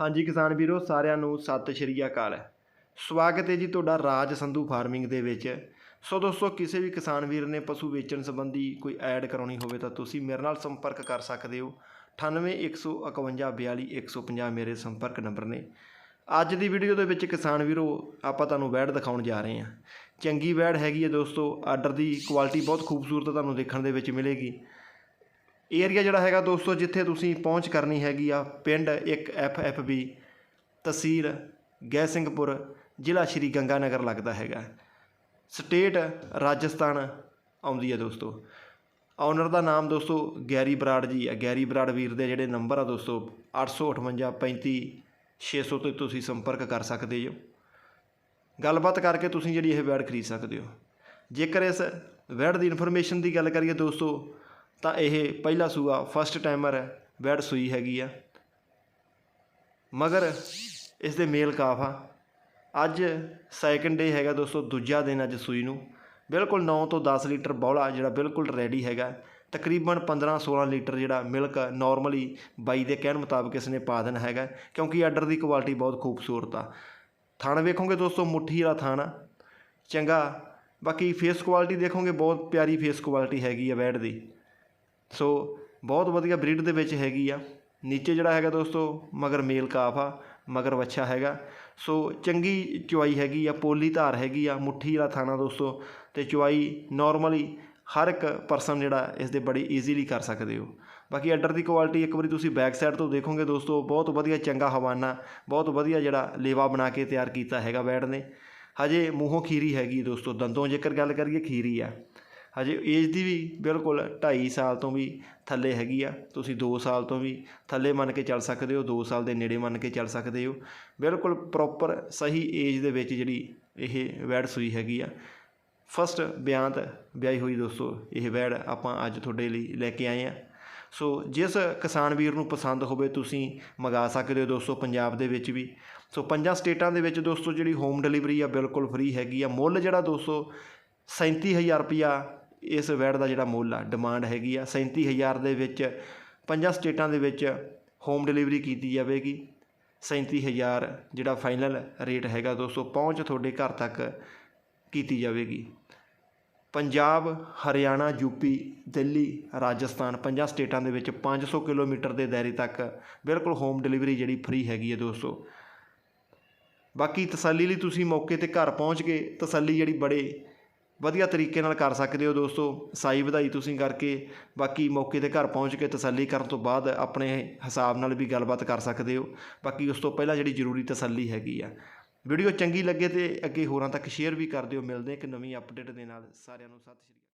ਹਾਂਜੀ ਕਿਸਾਨ ਵੀਰੋ, ਸਾਰਿਆਂ ਨੂੰ ਸਤਿ ਸ਼੍ਰੀ ਅਕਾਲ। ਸਵਾਗਤ ਹੈ ਜੀ ਤੁਹਾਡਾ ਰਾਜ ਸੰਧੂ ਫਾਰਮਿੰਗ ਦੇ ਵਿੱਚ। ਸੋ ਦੋਸਤੋ, ਕਿਸੇ ਵੀ ਕਿਸਾਨ ਵੀਰ ਨੇ ਪਸ਼ੂ ਵੇਚਣ ਸੰਬੰਧੀ ਕੋਈ ਐਡ ਕਰਾਉਣੀ ਹੋਵੇ ਤਾਂ ਤੁਸੀਂ ਮੇਰੇ ਨਾਲ ਸੰਪਰਕ ਕਰ ਸਕਦੇ ਹੋ। 9815542150 ਮੇਰੇ ਸੰਪਰਕ ਨੰਬਰ ਨੇ। ਅੱਜ ਦੀ ਵੀਡੀਓ ਦੇ ਵਿੱਚ ਕਿਸਾਨ ਵੀਰੋ, ਆਪਾਂ ਤੁਹਾਨੂੰ ਵੈੜ ਦਿਖਾਉਣ ਜਾ ਰਹੇ ਹਾਂ। ਚੰਗੀ ਵੈੜ ਹੈਗੀ ਹੈ ਦੋਸਤੋ, ਆਰਡਰ ਦੀ ਕੁਆਲਿਟੀ ਬਹੁਤ ਖੂਬਸੂਰਤ ਤੁਹਾਨੂੰ ਦੇਖਣ ਦੇ ਵਿੱਚ ਮਿਲੇਗੀ। ਏਰੀਆ ਜਿਹੜਾ ਹੈਗਾ ਦੋਸਤੋ, ਜਿੱਥੇ ਤੁਸੀਂ ਪਹੁੰਚ ਕਰਨੀ ਹੈਗੀ ਆ, ਪਿੰਡ ਇੱਕ ਐਫ ਐਫ ਬੀ ਤਹਿਸੀਲ ਗੈ ਸਿੰਘਪੁਰ ਜ਼ਿਲ੍ਹਾ ਸ਼੍ਰੀ ਗੰਗਾਨਗਰ ਲੱਗਦਾ ਹੈਗਾ। ਸਟੇਟ ਰਾਜਸਥਾਨ ਆਉਂਦੀ ਹੈ ਦੋਸਤੋ। ਓਨਰ ਦਾ ਨਾਮ ਦੋਸਤੋ ਗੈਰੀ ਬਰਾੜ ਜੀ ਆ। ਗੈਰੀ ਬਰਾੜ ਵੀਰ ਦੇ ਜਿਹੜੇ ਨੰਬਰ ਆ ਦੋਸਤੋ 858 35 600 ਤੇ ਤੁਸੀਂ ਸੰਪਰਕ ਕਰ ਸਕਦੇ ਹੋ। ਗੱਲਬਾਤ ਕਰਕੇ ਤੁਸੀਂ ਜਿਹੜੀ ਇਹ ਵੈੜ ਖਰੀਦ ਸਕਦੇ ਹੋ। ਜੇਕਰ ਇਸ ਵੈੜ ਦੀ ਇਨਫੋਰਮੇਸ਼ਨ ਦੀ ਗੱਲ ਕਰੀਏ ਦੋਸਤੋ ਤਾਂ ਇਹ ਪਹਿਲਾ ਸੂਆ ਫਸਟ ਟਾਈਮਰ ਵੈੜ ਸੂਈ ਹੈਗੀ ਆ। ਮਗਰ ਇਸ ਦੇ ਮੇਲ ਕਾਫ ਆ। ਅੱਜ ਸੈਕੰਡ ਡੇ ਹੈਗਾ ਦੋਸਤੋ, ਦੂਜਾ ਦਿਨ ਅੱਜ ਸੂਈ ਨੂੰ। ਬਿਲਕੁਲ 9 ਤੋਂ 10 ਲੀਟਰ ਬੌਲਾ ਜਿਹੜਾ ਬਿਲਕੁਲ ਰੈਡੀ ਹੈਗਾ। ਤਕਰੀਬਨ 15-16 ਲੀਟਰ ਜਿਹੜਾ ਮਿਲਕ ਨਾਰਮਲੀ ਬਾਈ ਦੇ ਕਹਿਣ ਮੁਤਾਬਕ ਇਸ ਨੇ ਪਾ ਦੇਣਾ ਹੈਗਾ, ਕਿਉਂਕਿ ਆਰਡਰ ਦੀ ਕੁਆਲਿਟੀ ਬਹੁਤ ਖੂਬਸੂਰਤ ਆ। ਥਣ ਵੇਖੋਗੇ ਦੋਸਤੋ, ਮੁੱਠੀ ਵਾਲਾ ਥਣ ਆ। ਚੰਗਾ। ਬਾਕੀ ਫੇਸ ਕੁਆਲਿਟੀ ਦੇਖੋਗੇ, ਬਹੁਤ ਪਿਆਰੀ ਫੇਸ ਕੁਆਲਿਟੀ ਹੈਗੀ ਆ ਬੈਡ ਦੀ। ਸੋ ਬਹੁਤ ਵਧੀਆ ਬਰੀਡ ਦੇ ਵਿੱਚ ਹੈਗੀ ਆ। ਨੀਚੇ ਜਿਹੜਾ ਹੈਗਾ ਦੋਸਤੋ, ਮਗਰ ਮੇਲ ਕਾਫ ਆ, ਮਗਰ ਵੱਛਾ ਹੈਗਾ। ਸੋ ਚੰਗੀ ਚੁਆਈ ਹੈਗੀ ਆ, ਪੋਲੀ ਧਾਰ ਹੈਗੀ ਆ, ਮੁੱਠੀ ਵਾਲਾ ਥਾਣਾ ਦੋਸਤੋ, ਤੇ ਚੁਆਈ ਨਾਰਮਲੀ ਹਰ ਇੱਕ ਪਰਸਨ ਜਿਹੜਾ ਇਸ ਦੇ ਬੜੀ ਈਜ਼ੀਲੀ ਕਰ ਸਕਦੇ ਹੋ। ਬਾਕੀ ਆਰਡਰ ਦੀ ਕੁਆਲਿਟੀ ਇੱਕ ਵਾਰੀ ਤੁਸੀਂ ਬੈਕ ਸਾਈਡ ਤੋਂ ਦੇਖੋਗੇ ਦੋਸਤੋ, ਬਹੁਤ ਵਧੀਆ ਚੰਗਾ ਹਵਾਨਾ, ਬਹੁਤ ਵਧੀਆ ਜਿਹੜਾ ਲੇਵਾ ਬਣਾ ਕੇ ਤਿਆਰ ਕੀਤਾ ਹੈਗਾ ਬੈਡ ਨੇ। ਹਜੇ ਮੂੰਹੋਂ ਖੀਰੀ ਹੈਗੀ ਦੋਸਤੋ, ਦੰਦੋਂ ਜੇਕਰ ਗੱਲ ਕਰੀਏ ਖੀਰੀ ਆ। ਹਜੇ ਏਜ ਦੀ ਵੀ ਬਿਲਕੁਲ 2.5 ਸਾਲ ਤੋਂ ਵੀ ਥੱਲੇ ਹੈਗੀ ਆ। ਤੁਸੀਂ 2 ਸਾਲ ਤੋਂ ਵੀ ਥੱਲੇ ਮੰਨ ਕੇ ਚੱਲ ਸਕਦੇ ਹੋ 2 ਸਾਲ ਦੇ ਨੇੜੇ ਮੰਨ ਕੇ ਚੱਲ ਸਕਦੇ ਹੋ। ਬਿਲਕੁਲ ਪ੍ਰੋਪਰ ਸਹੀ ਏਜ ਦੇ ਵਿੱਚ ਜਿਹੜੀ ਇਹ ਵੈੜ ਸੂਈ ਹੈਗੀ ਆ। ਫਸਟ ਬਿਆੰਤ ਵਿਆਹੀ ਹੋਈ ਦੋਸਤੋ, ਇਹ ਵੈੜ ਆਪਾਂ ਅੱਜ ਤੁਹਾਡੇ ਲਈ ਲੈ ਕੇ ਆਏ ਆ। ਸੋ ਜਿਸ ਕਿਸਾਨ ਵੀਰ ਨੂੰ ਪਸੰਦ ਹੋਵੇ, ਤੁਸੀਂ ਮੰਗਾ ਸਕਦੇ ਹੋ ਦੋਸਤੋ ਪੰਜਾਬ ਦੇ ਵਿੱਚ ਵੀ। ਸੋ ਪੰਜਾਂ ਸਟੇਟਾਂ ਦੇ ਵਿੱਚ ਦੋਸਤੋ ਜਿਹੜੀ ਹੋਮ ਡਿਲੀਵਰੀ ਆ, ਬਿਲਕੁਲ ਫ੍ਰੀ ਹੈਗੀ ਆ। ਮੁੱਲ ਜਿਹੜਾ ਦੋਸਤੋ 37000 ਰੁਪਿਆ ਇਸ ਵੈੜ ਦਾ ਜਿਹੜਾ ਮੁੱਲ ਆ ਡਿਮਾਂਡ ਹੈਗੀ ਆ। 37000 ਦੇ ਵਿੱਚ ਪੰਜਾਂ ਸਟੇਟਾਂ ਦੇ ਵਿੱਚ ਹੋਮ ਡਿਲੀਵਰੀ ਕੀਤੀ ਜਾਵੇਗੀ। 37000 ਜਿਹੜਾ ਫਾਈਨਲ ਰੇਟ ਹੈਗਾ ਦੋਸਤੋ, ਪਹੁੰਚ ਤੁਹਾਡੇ ਘਰ ਤੱਕ ਕੀਤੀ ਜਾਵੇਗੀ। ਪੰਜਾਬ, ਹਰਿਆਣਾ ਯੂਪੀ ਦਿੱਲੀ, ਰਾਜਸਥਾਨ ਪੰਜਾਂ ਸਟੇਟਾਂ ਦੇ ਵਿੱਚ 500 ਕਿਲੋਮੀਟਰ ਦੇ ਦਾਇਰੇ ਤੱਕ ਬਿਲਕੁਲ ਹੋਮ ਡਿਲੀਵਰੀ ਜਿਹੜੀ ਫ੍ਰੀ ਹੈਗੀ ਹੈ ਦੋਸਤੋ। ਬਾਕੀ ਤਸੱਲੀ ਲਈ ਤੁਸੀਂ ਮੌਕੇ ਤੇ ਘਰ ਪਹੁੰਚ ਕੇ ਤਸੱਲੀ ਜਿਹੜੀ ਬੜੇ ਵਧੀਆ ਤਰੀਕੇ ਨਾਲ ਕਰ ਸਕਦੇ ਹੋ ਦੋਸਤੋ। ਸਾਈ ਵਧਾਈ ਤੁਸੀਂ ਕਰਕੇ, ਬਾਕੀ ਮੌਕੇ ਤੇ ਘਰ ਪਹੁੰਚ ਕੇ ਤਸੱਲੀ ਕਰਨ ਤੋਂ ਬਾਅਦ ਆਪਣੇ ਹਿਸਾਬ ਨਾਲ ਵੀ ਗੱਲਬਾਤ ਕਰ ਸਕਦੇ ਹੋ। ਬਾਕੀ ਉਸ ਤੋਂ ਪਹਿਲਾਂ ਜਿਹੜੀ ਜ਼ਰੂਰੀ ਤਸੱਲੀ ਹੈਗੀ ਆ। ਵੀਡੀਓ ਚੰਗੀ ਲੱਗੇ ਤੇ ਅੱਗੇ ਹੋਰਾਂ ਤੱਕ ਸ਼ੇਅਰ ਵੀ ਕਰ ਦਿਓ। ਮਿਲਦੇ ਇੱਕ ਨਵੀਂ ਅਪਡੇਟ ਦੇ ਨਾਲ। ਸਾਰਿਆਂ ਨੂੰ ਸਤਿ ਸ਼੍ਰੀ ਅਕਾਲ।